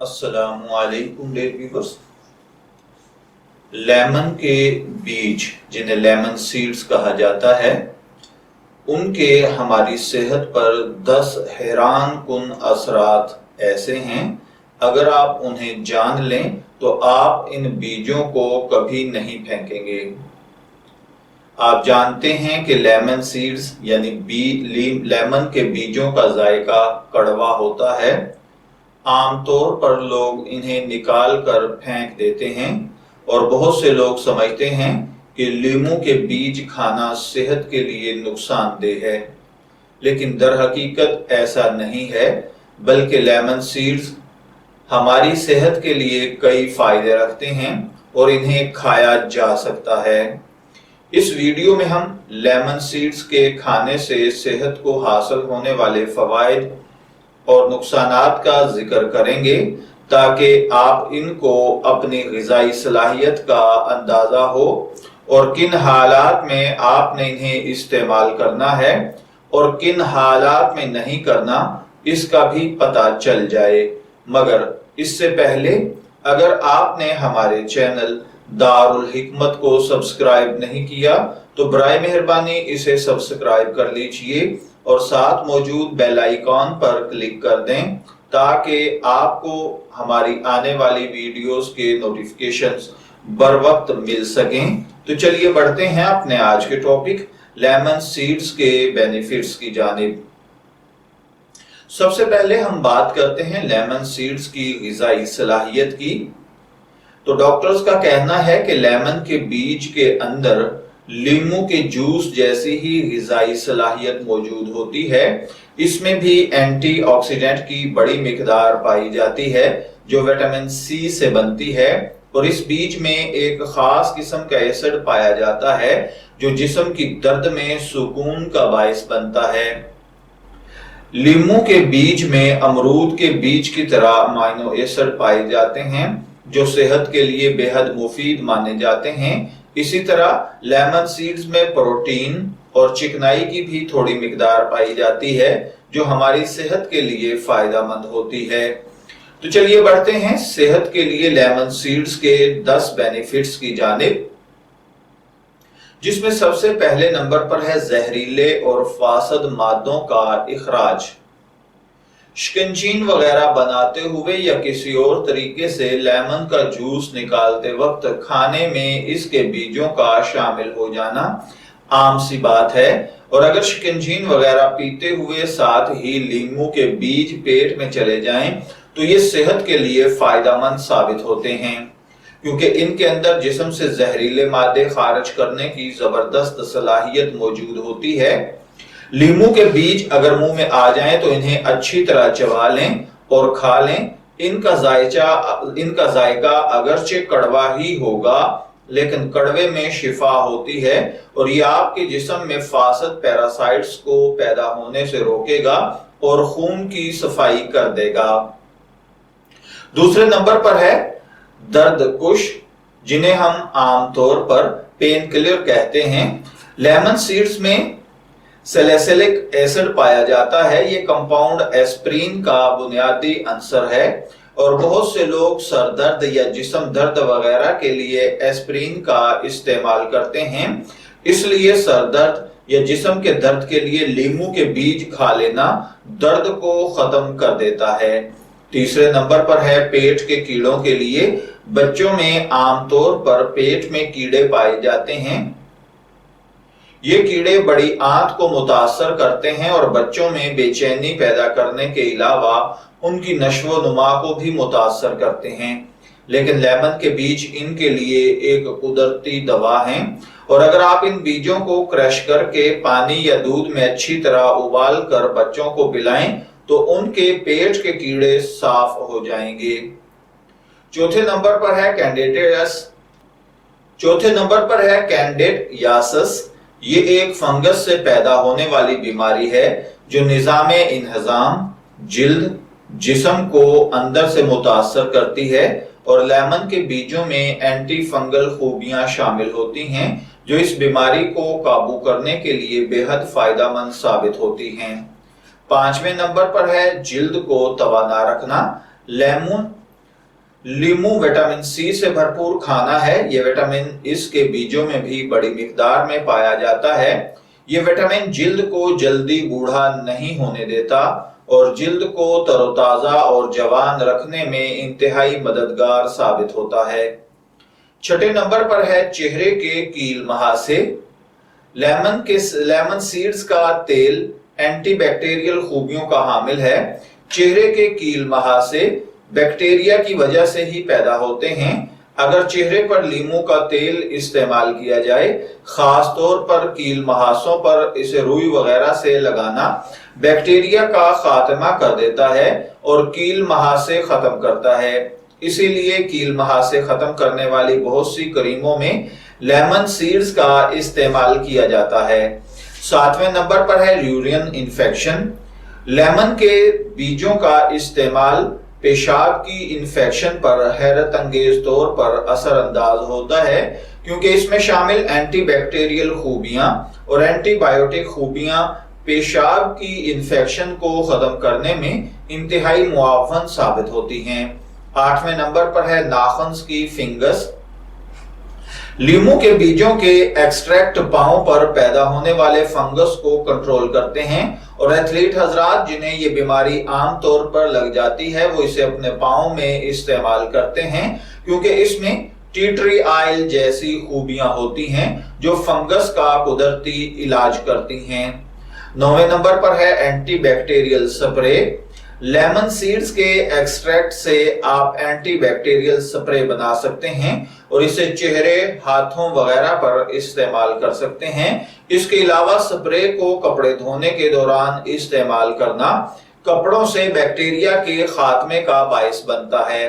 असलकुम viewers lemon के बीज, जिन्हें लेमन सीड्स कहा जाता है, उनके हमारी सेहत पर 10 हैरान कुन असरात ऐसे हैं। अगर आप उन्हें जान लें तो आप इन बीजों को कभी नहीं फेंकेंगे। आप जानते हैं कि लेमन सीड्स यानी बी लेमन के बीजों का जायका कड़वा होता है। आमतौर पर लोग इन्हें निकाल कर फेंक देते हैं और बहुत से लोग समझते हैं कि लीमू के बीज खाना सेहत के लिए नुकसानदेह है। लेकिन दर हकीकत ऐसा नहीं है, बल्कि लेमन सीड्स हमारी सेहत के लिए कई फ़ायदे रखते हैं और इन्हें खाया जा सकता है। इस वीडियो में हम लेमन सीड्स के खाने से सेहत को हासिल होने वाले फवायद और नुकसान का ज़िक्र करेंगे ताकि आप इनको अपनी गजाई सलाहियत का अंदाज़ा हो और किन हालात में आपने इन्हें इस्तेमाल करना है और किन हालात में नहीं करना, इसका भी पता चल जाए। मगर इससे पहले, अगर आपने हमारे चैनल दारुल हिकमत को सब्सक्राइब नहीं किया तो बर मेहरबानी इसे सब्सक्राइब कर लीजिए और साथ मौजूद बेल आइकॉन पर क्लिक कर दें, ताकि आपको हमारी आने वाली वीडियोस के नोटिफिकेशंस बर वक्त मिल सकें। तो चलिए बढ़ते हैं अपने आज के टॉपिक लेमन सीड्स के बेनिफिट्स की जानिब। सबसे पहले हम बात करते हैं लेमन सीड्स की गजाई सलाहियत की। तो डॉक्टर्स का कहना है कि लेमन के बीज के अंदर लीमू के जूस जैसी ही गजाई सलाहियत मौजूद होती है। इसमें भी एंटीऑक्सीडेंट की बड़ी मिकदार पाई जाती है, जो विटामिन सी से बनती है, और इस बीज में एक खास किस्म का एसिड पाया जाता है, जो जिस्म की दर्द में सुकून का बायस बनता है। लीमू के बीज में अमरूद के बीज की तरह अमाइनो एसिड पाए जाते हैं, जो सेहत के लिए बेहद मुफीद माने जाते हैं इसी तरह लेमन सीड्स में प्रोटीन और चिकनाई की भी थोड़ी मिकदार पाई जाती है, जो हमारी सेहत के लिए फ़ायदेमंद होती है। तो चलिए बढ़ते हैं सेहत के लिए लेमन सीड्स के 10 बेनिफिट्स की जानब, जिसमें सबसे पहले नंबर पर है जहरीले और फासद मादों का इखराज। शिकंजीन वगैरह बनाते हुए या किसी और तरीके से लेमन का जूस निकालते वक्त खाने में इसके बीजों का शामिल हो जाना आम सी बात है। और अगर शिकंजीन वगैरह पीते हुए साथ ही लीमू के बीज पेट में चले जाएँ तो ये सेहत के लिए फ़ायदेमंद साबित होते हैं। क्योंकि इनके अंदर जिस्म से जहरीले मादे खारिज करने की ज़बरदस्त सलाहियत मौजूद होती है। लीमू के बीज अगर मुँह में आ जाएँ तो इन्हें अच्छी तरह चबा लें और खा लें। इनका जायचा, इनका जायका अगरचे कड़वा ही होगा, लेकिन कड़वे में शिफा होती है और ये आपके जिस्म में फासद पैरासाइट्स को पैदा होने से रोकेगा और खून की सफ़ाई कर देगा। दूसरे नंबर पर है दर्द कुश, जिन्हें हम आमतौर पर पेन किलर कहते हैं। लेमन सीड्स में सेलेसिलिक एसिड पाया जाता है। ये कंपाउंड एस्प्रीन का बुनियादी अंसर है और बहुत से लोग सर दर्द या जिसम दर्द वगैरह के लिए एस्प्रीन का इस्तेमाल करते हैं। इसलिए सर दर्द या जिसम के दर्द के लिए लीमू के बीज खा लेना दर्द को खत्म कर देता है। तीसरे नंबर पर है पेट के कीड़ों के लिए। बच्चों में आमतौर पर पेट में कीड़े पाए जाते हैं। ये कीड़े बड़ी आंत को मुतासर करते हैं और बच्चों में बेचैनी पैदा करने के अलावा उनकी नशो नुमा को भी मुतासर करते हैं। लेकिन लेमन के बीज इनके लिए एक कुदरती दवा है। और अगर आप इन बीजों को क्रश करके पानी या दूध में अच्छी तरह उबाल कर बच्चों को पिलाएँ तो उनके पेट के कीड़े साफ़ हो जाएँगे। चौथे नंबर पर है कैंडेटियस। चौथे नंबर पर है कैंडेट यासस। ये एक फंगस से पैदा होने वाली बीमारी है, जो निज़ाम इंहजाम, जिल्द, जिसम को अंदर से मुतासर करती है और लेमन के बीजों में एंटी फंगल खूबियाँ शामिल होती हैं, जो इस बीमारी को काबू करने के लिए बेहद फ़ायदेमंद साबित होती हैं। पाँचवें नंबर पर है, जिल्द को तवाना रखना। लेमन लीमू विटामिन सी से भरपूर खाना है। ये विटामिन इसके बीजों में भी बड़ी मिकदार में पाया जाता है। ये विटामिन जिल्द को जल्दी बूढ़ा नहीं होने देता और जिल्द को तरोताजा और जवान रखने में इंतहाई मददगार साबित होता है। छठे नंबर पर है चेहरे के कील महासे। लेमन के लेमन सीड्स का तेल एंटीबैक्टीरियल खूबियों का हामिल है। चेहरे के कील महासे बैक्टीरिया की वजह से ही पैदा होते हैं। अगर चेहरे पर लीमू का तेल इस्तेमाल किया जाए खास तौर पर कील महासों पर इसे रुई वगैरह से लगाना बैक्टीरिया का खात्मा कर देता है और कील महासे खत्म करता है। इसीलिए कील महासे खत्म करने वाली बहुत सी करीमों में लेमन सीड्स का इस्तेमाल किया जाता है। सातवें नंबर पर है यूरियन इन्फेक्शन। लेमन के बीजों का इस्तेमाल पेशाब की इन्फेक्शन पर हैरत अंगेज तौर पर असरअंदाज होता है, क्योंकि इसमें शामिल एंटीबैक्टीरियल खूबियाँ और एंटीबायोटिक खूबियाँ पेशाब की इन्फेक्शन को खत्म करने में इंतहाई मुआवन साबित होती हैं। आठवें नंबर पर है नाखन्स की फिंगस। लीमू के बीजों के एक्सट्रैक्ट पाओ पर पैदा होने वाले फंगस को कंट्रोल करते हैं और एथलीट हजरात, जिन्हें ये बीमारी आम तौर पर लग जाती है, वो इसे अपने पाओ में इस्तेमाल करते हैं, क्योंकि इसमें टीटरी आयल जैसी खूबियाँ होती हैं, जो फंगस का कुदरती इलाज करती हैं। नौवे नंबर पर है एंटीबैक्टीरियल स्प्रे। लेमन सीड्स के एक्सट्रैक्ट से आप एंटीबैक्टीरियल स्प्रे बना सकते हैं और इसे चेहरे, हाथों वगैरह पर इस्तेमाल कर सकते हैं। इसके अलावा स्प्रे को कपड़े धोने के दौरान इस्तेमाल करना कपड़ों से बैक्टीरिया के खात्मे का बायस बनता है।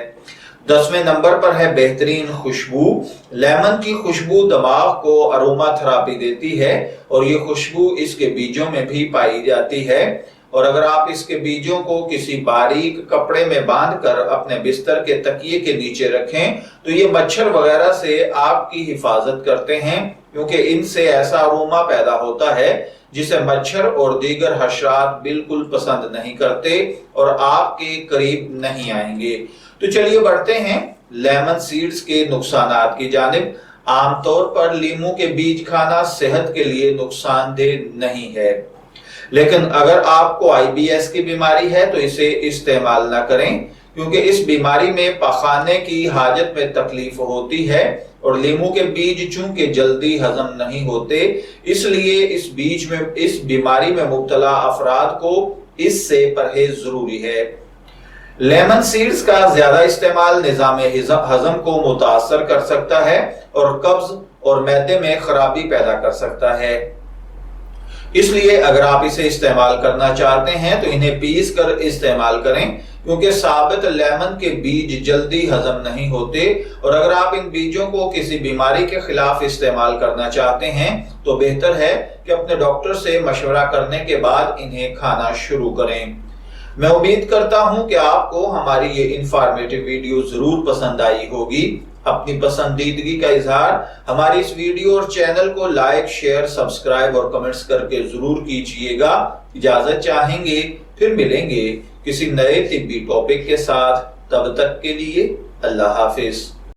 दसवें नंबर पर है बेहतरीन खुशबू। लेमन की खुशबू दिमाग को अरोमा थेरापी देती है और ये खुशबू इसके बीजों में भी पाई जाती है। और अगर आप इसके बीजों को किसी बारीक कपड़े में बांधकर अपने बिस्तर के तकिए के नीचे रखें तो ये मच्छर वगैरह से आपकी हिफाजत करते हैं, क्योंकि इनसे ऐसा अरोमा पैदा होता है जिसे मच्छर और दीगर हशरात बिल्कुल पसंद नहीं करते और आपके करीब नहीं आएँगे। तो चलिए बढ़ते हैं लेमन सीड्स के नुकसान की जानब। आमतौर पर लीमू के बीज खाना सेहत के लिए नुकसानदेह नहीं है। लेकिन अगर आपको आईबीएस की बीमारी है तो इसे इस्तेमाल ना करें, क्योंकि इस बीमारी में पखाने की हाजत में तकलीफ़ होती है और लीमू के बीज चूँकि जल्दी हजम नहीं होते, इसलिए इस बीज में, इस बीमारी में मुबतला अफराद को इससे परहेज ज़रूरी है। लेमन सीड्स का ज़्यादा इस्तेमाल निज़ाम हजम को मुतासर कर सकता है और कब्ज और मैदे में खराबी पैदा कर सकता है। इसलिए अगर आप इसे इस्तेमाल करना चाहते हैं तो इन्हें पीस कर इस्तेमाल करें, क्योंकि साबित लेमन के बीज जल्दी हजम नहीं होते। और अगर आप इन बीजों को किसी बीमारी के खिलाफ इस्तेमाल करना चाहते हैं तो बेहतर है कि अपने डॉक्टर से मशवरा करने के बाद इन्हें खाना शुरू करें। मैं उम्मीद करता हूँ कि आपको हमारी ये इंफॉर्मेटिव वीडियो ज़रूर पसंद आई होगी। अपनी पसंदीदगी का इजहार हमारी इस वीडियो और चैनल को लाइक शेयर सब्सक्राइब और कमेंट्स करके ज़रूर कीजिएगा। इजाज़त चाहेंगे, फिर मिलेंगे किसी नए तिब्बी टॉपिक के साथ। तब तक के लिए अल्लाह हाफिज।